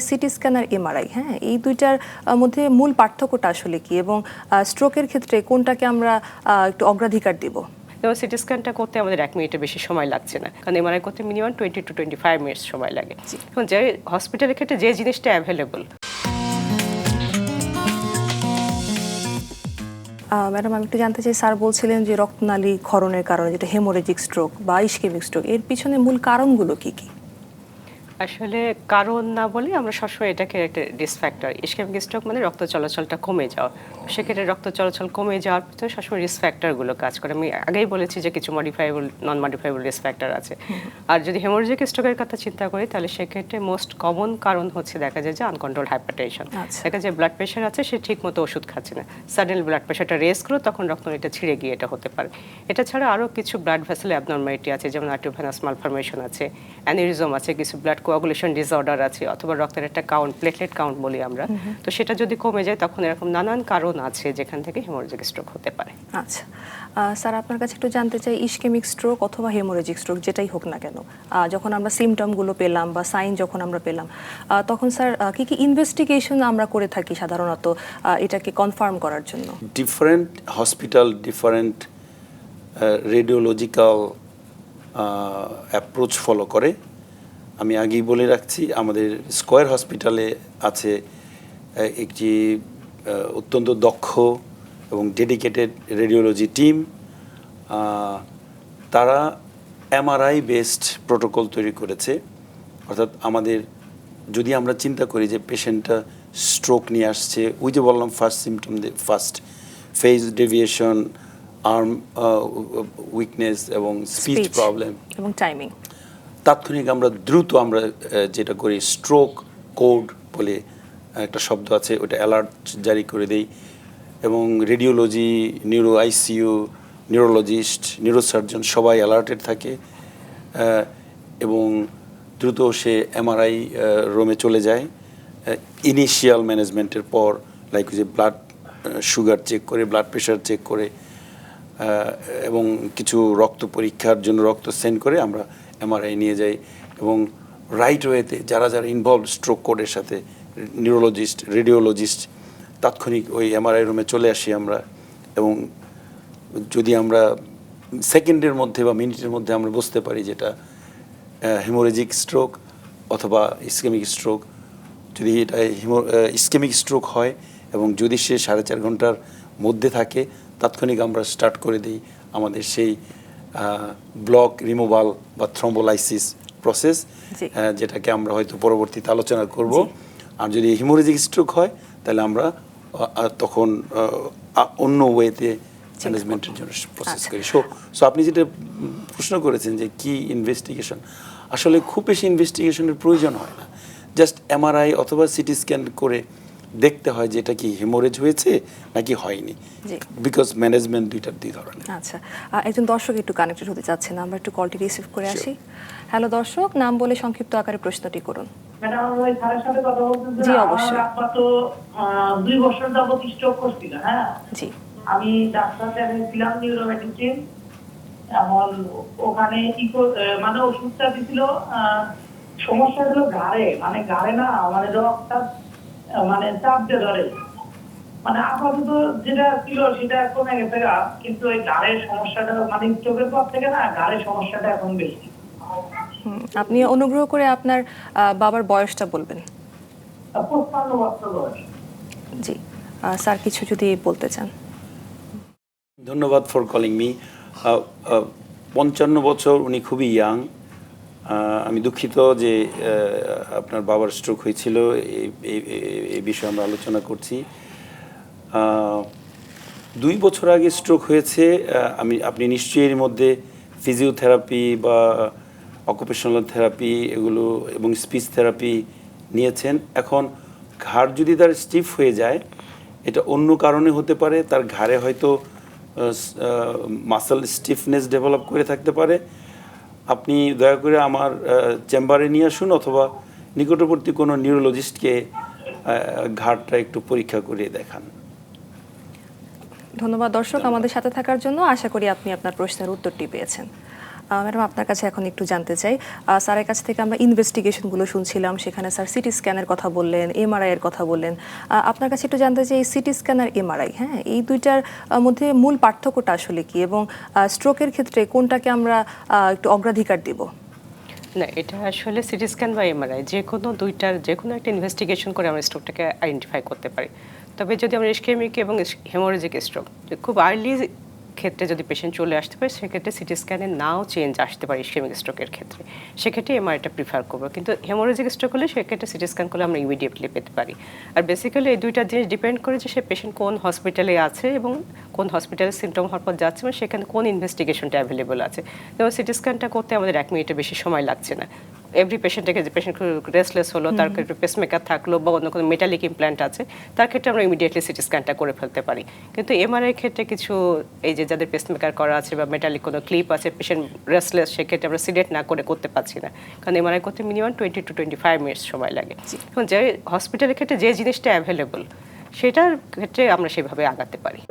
CT scan আর MRI হ্যাঁ? এই দুইটার মধ্যে মূল পার্থক্যটা আসলে কি? এবং স্ট্রোকের ক্ষেত্রে কোনটাকে আমরা একটু অগ্রাধিকার দেব? যেমন সিটি স্ক্যানটা করতে আমাদের এক মিনিটের বেশি সময় লাগছে না। কারণ এমআরআই করতে minimum twenty two twenty five minutes সময় লাগে। এখন যে হসপিটালের ক্ষেত্রে যে জিনিসটা অ্যাভেলেবল। ম্যাডাম আমি একটু জানতে চাই স্যার বলছিলেন যে রক্তনালী ক্ষরণের কারণে যেটা হেমোরেজিক স্ট্রোক বা ইস্কেমিক স্ট্রোক এর পিছনে মূল কারণগুলো কি কি? আসলে কারণ না বলে আমরা সবসময় এটাকে একটা রিস্ক ফ্যাক্টর ইস্কেমিক স্ট্রোক মানে রক্ত চলাচলটা কমে যাওয়া। সেক্ষেত্রে রক্ত চলাচল কমে যাওয়ার পিছনে সবসময় রিস্ক ফ্যাক্টরগুলো কাজ করে। আমি আগেই বলেছি যে কিছু modifiable non modifiable risk factor আছে আর যদি হেমোরেজিক স্ট্রোকের কথা চিন্তা করি তাহলে সেক্ষেত্রে মোস্ট কমন কারণ হচ্ছে দেখা যায় যে আনকন্ট্রোল হাইপারটেনশন আচ্ছা। দেখা যায় ব্লাড প্রেশার আছে সে ঠিক মতো ওষুধ খাচ্ছে না। সাডেন ব্লাড প্রেশারটা রেস করো তখন রক্তনীটা ছিঁড়ে গিয়ে এটা হতে পারে। এটা ছাড়া আরও কিছু ব্লাড ভেসেল অ্যাবনর্মালিটি আছে যেমন আর্টিওভেনাস মালফরমেশন আছে অ্যানিরিজম আছে কিছু ব্লাড কোয়াগুলেশন ডিসঅর্ডার আছে অথবা রক্তের একটা কাউন্ট প্লেটলেট কাউন্ট বলি আমরা। তো সেটা যদি কমে যায় তখন এরকম নানান কারণ আছে যেখান থেকে হেমোরেজিক স্ট্রোক হতে পারে। আচ্ছা। স্যার আপনার কাছে একটু জানতে চাই ইস্কেমিক স্ট্রোক অথবা হেমোরেজিক স্ট্রোক যেটাই হোক না কেন যখন আমরা সিমটমগুলো পেলাম বা সাইন যখন আমরা পেলাম তখন স্যার কি কি ইনভেস্টিগেশন আমরা করে থাকি সাধারণত এটাকে কনফার্ম করার জন্য? Different hospital different radiological approach follow করে। আমি আগেই বলে রাখছি আমাদের স্কয়ার হসপিটালে আছে একটি অত্যন্ত দক্ষ এবং ডেডিকেটেড রেডিওলজি টিম। তারা এমআরআই বেসড প্রোটোকল তৈরি করেছে। অর্থাৎ আমাদের যদি আমরা চিন্তা করি যে পেশেন্টটা স্ট্রোক নিয়ে আসছে ওই যে বললাম first symptom first phase deviation arm weakness এবং স্পিচ প্রবলেম এবং টাইমিং তাৎক্ষণিক আমরা দ্রুত আমরা যেটা করি স্ট্রোক কোড বলে একটা শব্দ আছে, ওটা অ্যালার্ট জারি করে দেই। এবং radiology neuro ICU neurologist neurosurgeon সবাই অ্যালার্টেড থাকে এবং দ্রুত সে এমআরআই রোমে চলে যায়। ইনিশিয়াল ম্যানেজমেন্টের পর লাইক যে ব্লাড সুগার চেক করে ব্লাড প্রেশার চেক করে এবং কিছু রক্ত পরীক্ষার জন্য রক্ত সেন্ড করে আমরা এমআরআই নিয়ে যাই এবং রাইট ওয়েতে যারা যারা ইনভলভ স্ট্রোক কোডের সাথে নিউরোলজিস্ট রেডিওলজিস্ট তাৎক্ষণিক ওই এমআরআই রুমে চলে আসি আমরা এবং যদি আমরা সেকেন্ডের মধ্যে বা মিনিটের মধ্যে আমরা বুঝতে পারি যেটা হেমোরেজিক স্ট্রোক অথবা ইসকেমিক স্ট্রোক যদি এটা হিমো ইসকেমিক স্ট্রোক হয় এবং যদি সে সাড়ে চার ঘণ্টার মধ্যে থাকে, তাৎক্ষণিক আমরা স্টার্ট করে দিই আমাদের সেই ব্লক রিমুভাল বা থ্রম্বোলাইসিস প্রসেস। যেটাকে আমরা হয়তো পরবর্তীতে আলোচনা করব। আর যদি হিমোরেজিক স্ট্রোক হয় তাহলে আমরা তখন অন্য ওয়েতে ম্যানেজমেন্টের জন্য প্রসেস আচ্ছা। করি। সো সো আপনি যেটা প্রশ্ন করেছেন যে কি ইনভেস্টিগেশন আসলে খুব বেশি ইনভেস্টিগেশনের প্রয়োজন হয় না। জাস্ট এমআরআই অথবা সিটি স্ক্যান করে দেখতে হয় যে এটা কি হেমোরেজ হয়েছে নাকি হয়নি। বিকজ ম্যানেজমেন্ট দুইটার দুই ধরনের। আচ্ছা একজন দর্শক একটু কানেক্টেড হতে চাচ্ছেন আমরা একটু কলটি রিসিভ করে আসি। হ্যালো দর্শক নাম বলে সংক্ষিপ্ত আকারে প্রশ্নটি করুন। জি, অবশ্যই। দুই বছর যাবত স্ট্রোক করছিল হ্যাঁ? জি। আমি ডাক্তার দেখাইছিলাম নিউরোমেডিসিন এমন ওখানে কি মানে ওষুধটা দিছিল সমস্যা হলো ঘাড়ে মানে ঘাড়ে না মানে রক্তটা মানে চাপ দিয়ে ধরে। মানে আপাতত যেটা ছিল সেটা কমে গেছে গা, কিন্তু ওই ঘাড়ের সমস্যাটা মানে স্ট্রোকের পর থেকে না ঘাড়ের সমস্যাটা এখন বেশি। আপনি অনুগ্রহ করে আপনার বাবার বয়সটা বলবেন। পঁচপান্ন বছর বয়স। জি স্যার কিছু যদি বলতে চান। ধন্যবাদ ফর কলিং মি। পঞ্চান্ন বছর উনি খুবই ইয়াং। আমি দুঃখিত যে আপনার বাবার স্ট্রোক হয়েছিল। এই বিষয়ে আমরা আলোচনা করছি। দুই বছর আগে স্ট্রোক হয়েছে। আমি, আপনি নিশ্চয়ই এর মধ্যে ফিজিওথেরাপি বা অকুপেশনাল থেরাপি এগুলো এবং স্পিচ থেরাপি নিয়েছেন। এখন ঘাড় যদি তার স্টিফ হয়ে যায়, এটা অন্য কারণে হতে পারে। তার ঘাড়ে হয়তো মাসল স্টিফনেস ডেভেলপ করে থাকতে পারে। আপনি দয়া করে আমার চেম্বারে নিয়ে আসুন অথবা নিকটবর্তী কোনো নিউরোলজিস্টকে ঘাটটা একটু পরীক্ষা করিয়ে দেখান। ধন্যবাদ দর্শক, আমাদের সাথে থাকার জন্য আশা করি আপনি আপনার প্রশ্নের উত্তরটি পেয়েছেন। ম্যাডাম, আপনার কাছে এখন একটু জানতে চাই। স্যারের কাছ থেকে আমরা ইনভেস্টিগেশনগুলো শুনছিলাম, সেখানে স্যার সিটি স্ক্যানের কথা বললেন, এমআরআই এর কথা বললেন। আপনার কাছে একটু জানতে চাই সিটি স্ক্যান আর এমআরআই হ্যাঁ এই দুইটার মধ্যে মূল পার্থক্যটা আসলে কি এবং স্ট্রোকের ক্ষেত্রে কোনটাকে আমরা একটু অগ্রাধিকার দিব? না, এটা আসলে সিটি স্ক্যান বা এমআরআই, যে কোনো দুইটার, যে কোনো একটা ইনভেস্টিগেশন করে আমরা স্ট্রোকটাকে আইডেন্টিফাই করতে পারি। তবে যদি আমরা ইস্কেমিক এবং হেমোরেজিক স্ট্রোক, খুব আর্লি ক্ষেত্রে যদি পেশেন্ট চলে আসতে পারে, সেক্ষেত্রে সিটি স্ক্যানে নাও চেঞ্জ আসতে পারে ইস্কেমিক স্ট্রোকের ক্ষেত্রে। সেক্ষেত্রে এমআরআইটা প্রিফার করব। কিন্তু হেমোরেজিক স্ট্রোক হলে সেক্ষেত্রে সিটি স্ক্যান করলে আমরা ইমিডিয়েটলি পেতে পারি। আর বেসিক্যালি এই দুইটা জিনিস ডিপেন্ড করে যে সে পেশেন্ট কোন হসপিটালে আছে এবং কোন হসপিটালে সিমটম হওয়ার পর যাচ্ছে এবং সেখানে কোন ইনভেস্টিগেশনটা অ্যাভেলেবল আছে। যেমন সিটি স্ক্যানটা করতে আমাদের এক মিনিটের বেশি সময় লাগছে না। এভরি পেশেন্টকে যে পেশেন্ট রেস্টলেস হলো তার ক্ষেত্রে পেসমেকার থাকল বা অন্য কোনো মেটালিক ইমপ্ল্যান্ট আছে তার ক্ষেত্রে আমরা ইমিডিয়েটলি সিটি স্ক্যানটা করে ফেলতে পারি। কিন্তু এমআরআই ক্ষেত্রে কিছু এই যে যাদের পেসমেকার করা আছে বা মেটালিক কোনো ক্লিপ আছে পেশেন্ট রেস্টলেস সেক্ষেত্রে আমরা সিডেট না করে করতে পারছি না। কারণ এমআরআই করতে minimum twenty two twenty five minutes সময় লাগে। এখন যে হসপিটালের ক্ষেত্রে যে জিনিসটা অ্যাভেলেবল সেটার ক্ষেত্রে আমরা সেভাবে আগাতে পারি।